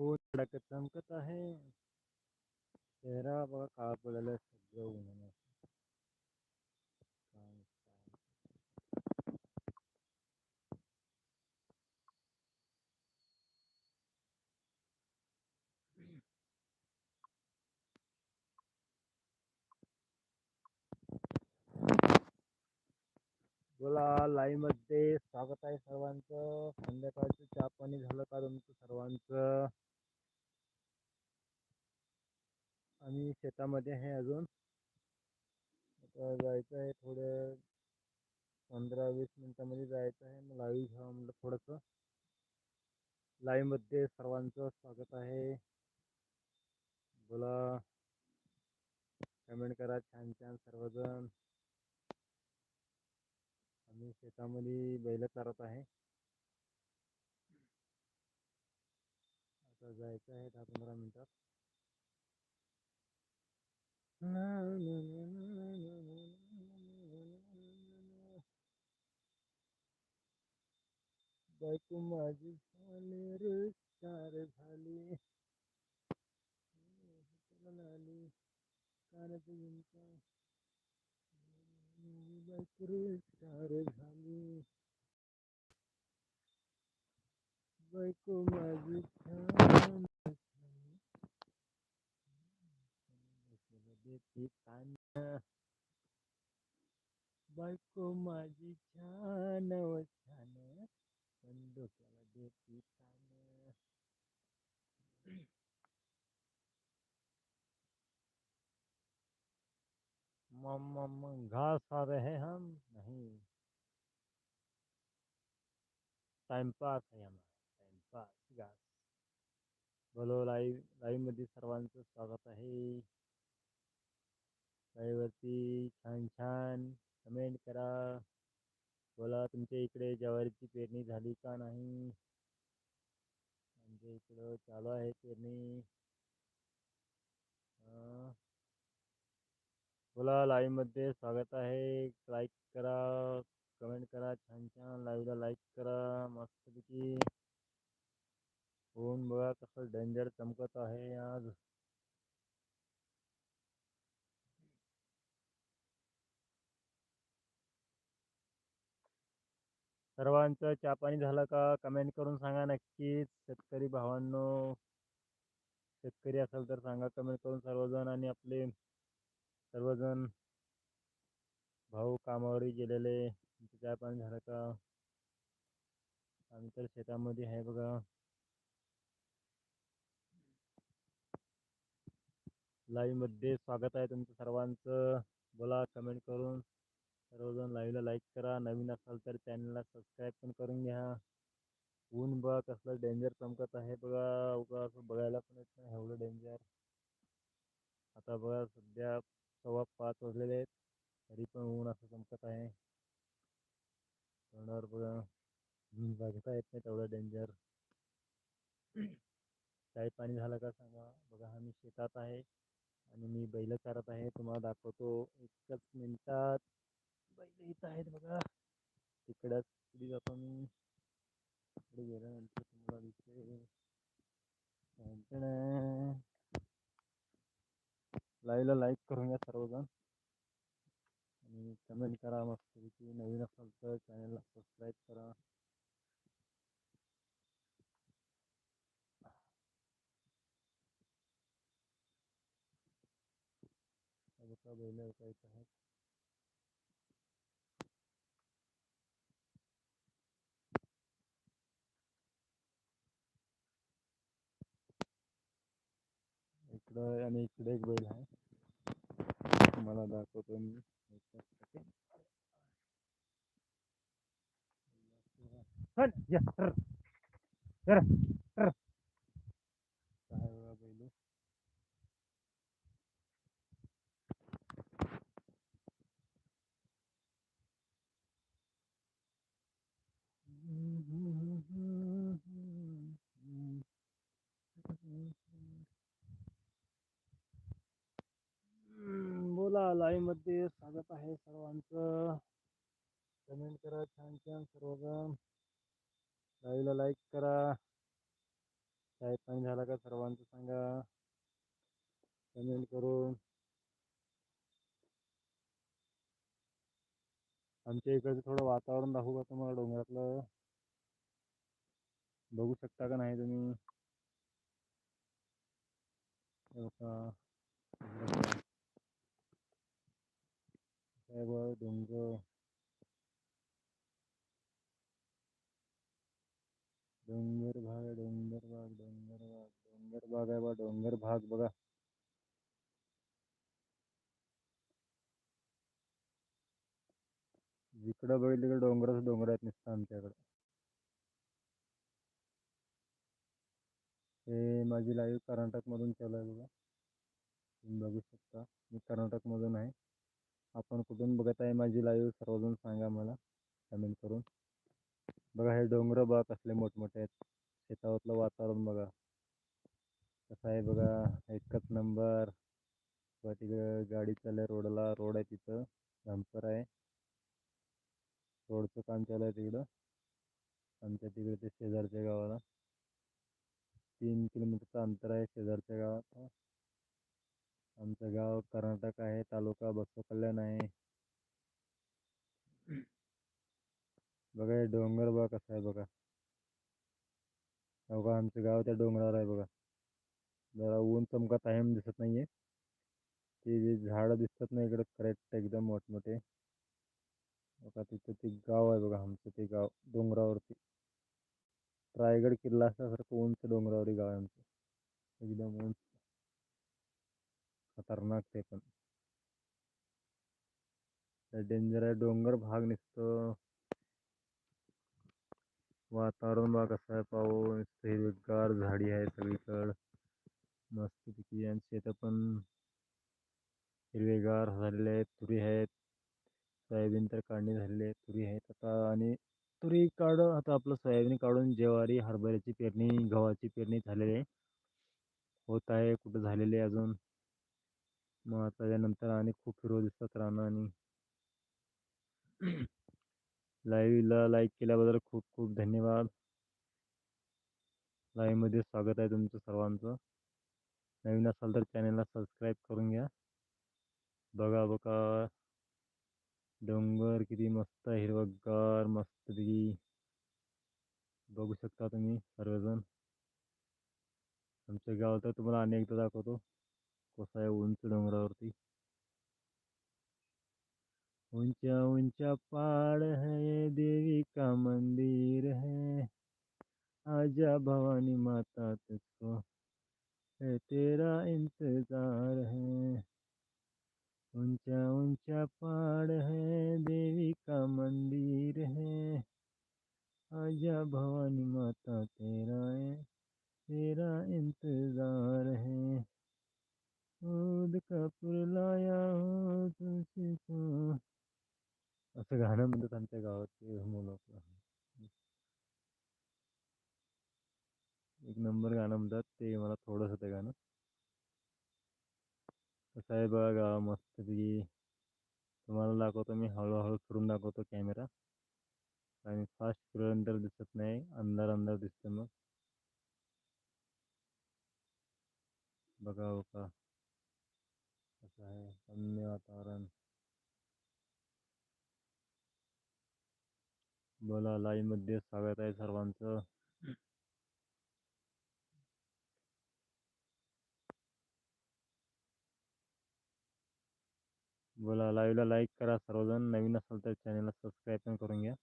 हो, ऊन कडक चमकत आहे. चेहरा बघा काळा पडलेला सगळं उन्हानं. बोला लाईव्हमध्ये स्वागत आहे सर्वांचं. संध्याकाळचं चहा पाणी झालं का तुमचं सर्वांचं? आम्ही शेतामध्ये आहे अजून. आता जायचं आहे थोडं पंधरा वीस मिनटामध्ये जायचं आहे. मग लाईव्ह घ्यावं म्हटलं थोडंसं. लाईव्हमध्ये सर्वांचं स्वागत आहे. बोला. कमेंट करा छान छान सर्वजण. आम्ही शेतामध्ये बैल चारत आहे. आता जायचं आहे दहा पंधरा मिनटात. बायको माझी झाली रे चार झाली आली कानात झुमका बायको रे चार झाली बायको माझी छान देती बायको माझी छान व छान पण डोक्याला देती तान मम घास खा रहे हम नहीं. टाइम पास आहे आम्हाला टाइम पास घास बोलो लाईव्ह लाईव्हमध्ये सर्वांचं स्वागत आहे. लाईव्हवरती छान छान कमेंट करा. बोला तुमच्या इकडे ज्वारीची पेरणी झाली का नाही? आमच्या इकडं चालू आहे पेरणी. अं, बोला लाईव्ह मध्ये स्वागत आहे. लाईक करा कमेंट करा. छान छान लाईव्हला लाईक करा. मस्तपैकी. ऊन बघा कसं डेंजर चमकत आहे आज. सर्वांचं चहा पाणी झालं का कमेंट करून सांगा नक्कीच. शेतकरी भावांनो शेतकरी असेल तर सांगा कमेंट करून सर्वजण आणि आपले सर्वजण. भाऊ कामावर गेलेले त्यांचं चहा पाणी झालं का? आम्ही तर शेतामध्ये आहे बघा. लाईव्हमध्ये स्वागत आहे तुमचं सर्वांचं. बोला व्हिडिओला लाईक करा. नवीन असाल तर चॅनलला सबस्क्राईब पण करून घ्या. ऊन बघा कसलं डेंजर चमकत आहे बघा. उगा असं बघायला पण येत नाही एवढं डेंजर. आता बघा सध्या सव्वा पाच वाजलेले आहेत. तरी पण ऊन असं चमकत आहे. तोंडावर बघा. बघता येत नाही तेवढं डेंजर. काही पाणी झालं का सांगा. बघा आम्ही शेतात आहे आणि मी बैल चारत आहे. तुम्हाला दाखवतो एकच मिनिटात. बैल इथं आहेत बघा. तिकडंच पुढे जातो मी तिकडे गेल्यानंतर तुम्हाला दिसते लाईव्हला लाईक करून घ्या सर्वजण. आणि कमेंट करा मस्तपैकी. नवीन असाल तर चॅनलला सबस्क्राईब करा. बघा बैल इथं आहेत इकडं आणि इकडे एक बैल आहे. तुम्हाला दाखवतो मी. हट, या, र. र, र. काय बघा बैल हम्म, बोला स्वागत आहे सर्वांचं. कमेंट करा छान छान सर्वजण. लाईव्हला लाईक करा. चाय पाणी झाला का सर्वांचं सांगा. कमेंट करून. आमच्या इकडचं थोडं वातावरण दाखवू का तुम्हाला डोंगरातलं? बघू शकता का नाही तुम्ही? हे डोंगर डोंगर भाग डोंगर भाग डोंगर भाग डोंगर भाग आहे बा डोंगर भाग बघा. जिकडं बघितलं तिकडे डोंगरच डोंगर आहेत नुसतं आमच्याकडे. हे माझी लाईव्ह कर्नाटकमधून चालू आहे बघा. तुम्ही बघू शकता. मी कर्नाटकमधून आहे. आपण कुठून बघत आहे माझी लाईव्ह सर्वजण सांगा मला कमेंट करून. बघा हे डोंगर बघा कसले मोठमोठे आहेत. शेतावरलं वातावरण बघा. कसं आहे बघा एकच नंबर बघा तिकडं गाडी चालली रोडला. रोड आहे तिथं. झंपर आहे. रोडचं काम चालू आहे तिकडं. आमच्या तिकडे ते शेजारच्या गावाला. तीन किलोमीटरचं अंतर आहे शेजारच्या गावात. आमचं गाव कर्नाटक आहे, तालुका बसव कल्याण आहे. बघा हे डोंगर बघा कसं आहे बघा. बघा आमचं गाव त्या डोंगरावर आहे बघा. जरा ऊन आहे म्हणून दिसत नाहीये. ते जे झाडं दिसतात ना इकडे करेक्ट एकदम मोठमोठे. बघा तिथं ते गाव आहे बघा, आमचं ते गाव डोंगरावरती. रायगड किल्ला असल्यासारखं उंच डोंगरावरी गाव आहे आमचं. एकदम उंच. खतरनाक ते पण. डेंजर आहे डोंगर भाग निघतो. वातावरण बा कसं आहे पाऊस हिरवीगार झाडी आहे सगळीकडं. मस्तपैकी आणि शेतं पण हिरवेगार झालेले आहेत तुरी आहेत. सोयाबीन तर काढणी झालेली आहे तुरी आहेत. आता आणि तुरी काढ आता आपलं सोयाबीन काढून ज्वारी हरभऱ्याची पेरणी गव्हाची पेरणी झालेली आहे. होत आहे कुठं झालेली आहे अजून? मग आता यानंतर आणि खूप हिरो दिसतात रानं आणि लाईव्हला लाईक केल्याबद्दल खूप खूप धन्यवाद. लाईव्हमध्ये स्वागत आहे तुमचं सर्वांचं. नवीन असाल तर चॅनलला सबस्क्राईब करून घ्या. बघा बघा. डोंगर किती मस्त हिरवगार मस्तपैकी. बघू शकता तुम्ही सर्वजण. आमचं गाव तर तुम्हाला अनेकदा दाखवतो. कसं आहे उंच डोंगरावरती? ऊँचा ऊँचा पहाड़ है देवी का मंदिर है आजा भवानी माता तुझको है तेरा इंतज़ार है ऊँचा ऊँचा पहाड़ है देवी का मंदिर है आजा भवानी माता तेरा है तेरा इंतज़ार है दूध का पुरलाया हो असं गाणं म्हणतात आमच्या गावात ते मुलं एक नंबर गाणं म्हणतात ते मला थोडंसं ते गाणं. कसं आहे बघा गावा मस्तपैकी तुम्हाला दाखवतो मी हळूहळू फिरून दाखवतो कॅमेरा आणि फास्ट फिरल्यानंतर दिसत नाही अंधार अंधार दिसतो मग. बघा बघा. कसं आहे रम्य वातावरण. बोला लाईव्हमध्ये स्वागत आहे सर्वांचं. बोला लाईव्हला लाईक करा सर्वजण. नवीन असाल तर चॅनलला सबस्क्राईब पण करून घ्या.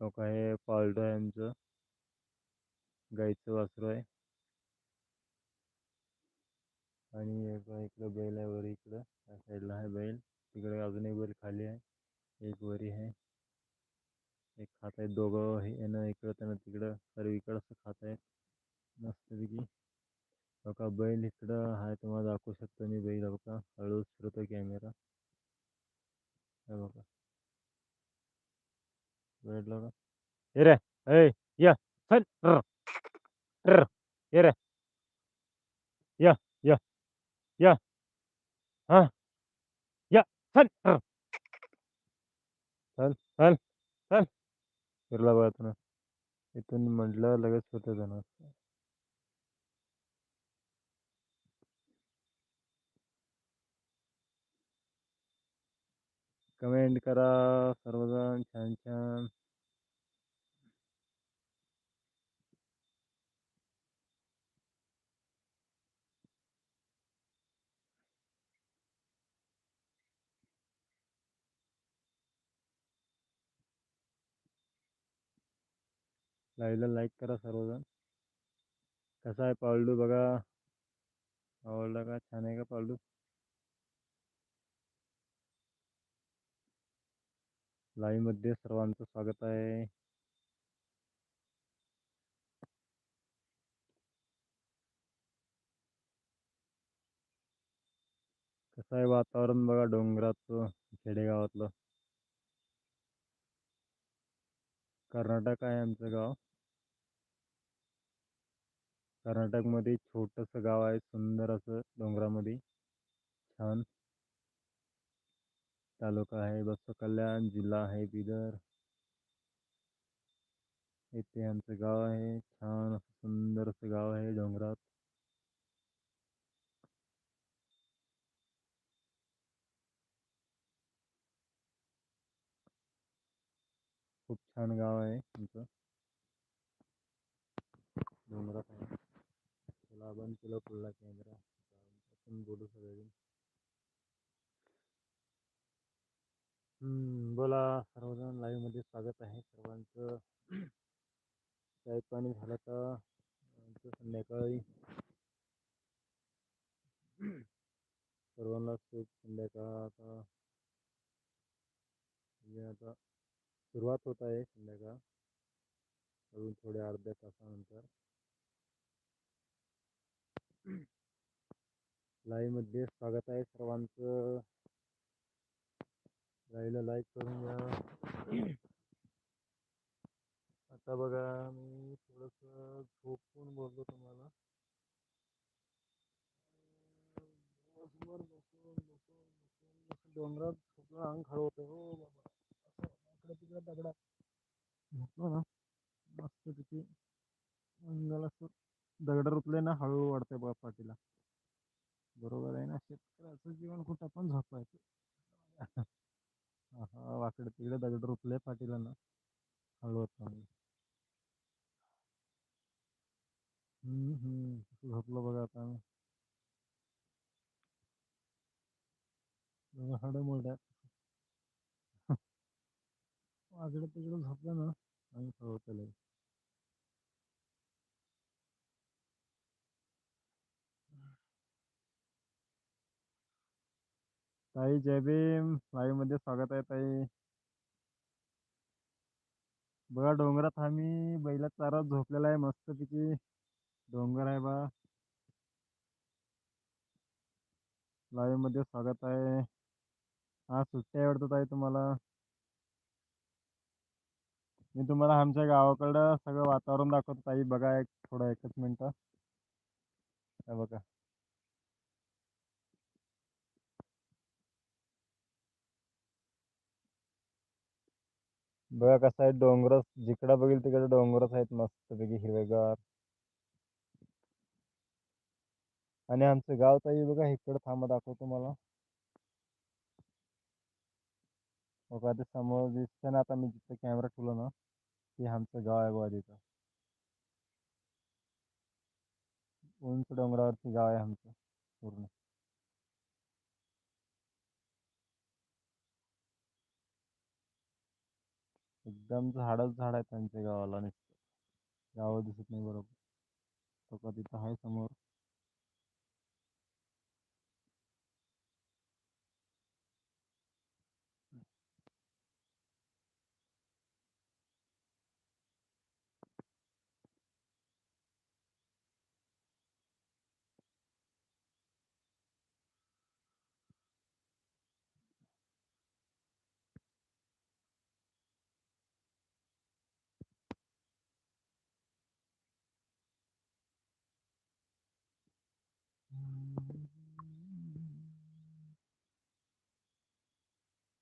हो काय पाळतो आहे आमचं. गाईचं वासरू आहे. आणि एक इकडं बैल आहे वर इकडं. त्या साईडला आहे बैल. तिकडे अजून एक बैल खाली आहे. एक वरी आहे. एक खात आहे दोघं. हे येणं इकडं त्यानं तिकडं. सर्वीकडं असं खात आहे मस्तपैकी. बघा बैल इकडं आहे. तुम्हाला दाखवू शकतो मी बैल बघा. हळूच फिरतो कॅमेरा. हे बघा. रे ए या ये रे या या या हा या चल चल चल चल. फिरला बघा इथून म्हटलं लगेच होतं जाणार. कमेंट करा सर्वजण छान छान. लाईव्हला लाईक करा सर्वजण. कसा आहे पाळडू बघा. आवडला का? छान आहे का पाळडू लाईव्हमध्ये सर्वांचं स्वागत आहे. कसं आहे वातावरण बघा डोंगराचं खेडेगावातलं? कर्नाटक आहे आमचं गाव. कर्नाटकमध्ये छोटंसं गाव आहे सुंदर असं डोंगरामध्ये. छान. तालुका आहे बसव कल्याण जिल्हा आहे बिदर इथे आमचं गाव आहे छान सुंदर असं गाव आहे डोंगरात। खूप छान गाव आहे आमचं डोंगरात आहे आपण बोलू सगळे बोला. सर्वजण लाईव्हमध्ये स्वागत आहे. सर्वांचं चाय पाणी झालं तर संध्याकाळी. सर्वांना सुख संध्याकाळ आता. म्हणजे आता सुरुवात होत आहे संध्याकाळ. अजून थोड्या अर्ध्या तासानंतर. लाईव्हमध्ये स्वागत आहे सर्वांचं. आईला लाईक करून घ्या. आता बघा मी थोडस झोपून बोललो तुम्हाला. डोंगरात झोपलं अंग खळ होतं हो बाबा. इकडे तिकडे दगडा. झोपलो ना. मस्त तिथे अंगाला असं दगड रुतले ना हळू वाढते बघा पाठीला. बरोबर आहे ना? शेतकऱ्याचं जीवन कुठं पण झोपायचं. हा वाकडं तिकडे दगड रुतले पाठीला ना हळू होत हम्म हम्म झोपलो बघा आता हाड मोड. वाकडं तिकडे झोपलं ना आणि खवळतं ताई जय भीम. लाईव्हमध्ये स्वागत आहे ताई. बघा डोंगरात आम्ही बैला चारा झोपलेला आहे मस्तपैकी. डोंगर आहे बा. लाईव्हमध्ये स्वागत आहे. हा सुट्टी आवडतात आहे तुम्हाला. मी तुम्हाला आमच्या गावाकडं सगळं वातावरण दाखवतो ताई. बघा एक थोडं एकच मिनटं. बघा. बघा कसं आहे डोंगर जिकडं बघेल तिकडे डोंगरच आहेत मस्तपैकी हिरवेगार. आणि आमचं गाव ताई बघा इकडं थांबा दाखवतो मला बघा ते समोर दिसतं ना आता मी जिथं कॅमेरा ठेवलो ना ते आमचं गाव आहे बघा तिथं. उंच डोंगरावरती गाव आहे आमचं पूर्ण. एकदम झाडच झाड आहे त्यांच्या गावाला नुसतं. गावं दिसत नाही बरोबर. तो का तिथं आहे समोर.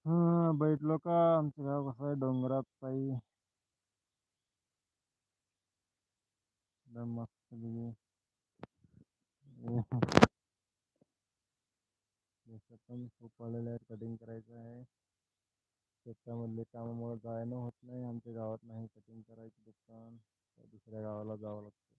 हाँ, बैठ लोका आमचं गाव कसं आहे डोंगरात काही मस्त पण खूप कटिंग करायचं आहे शेतामधले कामामुळे जायला होत नाही आमच्या गावात नाही कटिंग करायचं दुकान तो दुसऱ्या गावाला जावं लागतं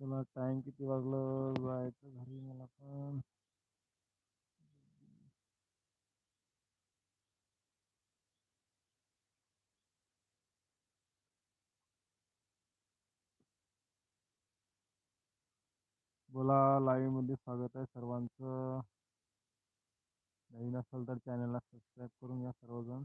चला टाइम किती वाजलं? जायचं घरी मला पण. बोला लाईव्हमध्ये स्वागत आहे सर्वांचं. नवीन असेल तर चॅनलला सबस्क्राईब करून घ्या सर्वजण.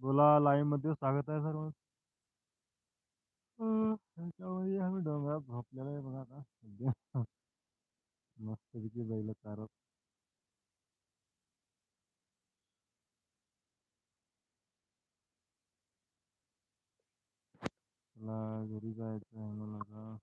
बोला लाईव्हमध्ये स्वागत आहे सर्व त्याच्यामध्ये आम्ही डोंगरात झोपलेलो आहे बघा आता सध्या. मस्तपैकी बैल चारत. घरी जायचं आहे मला आता.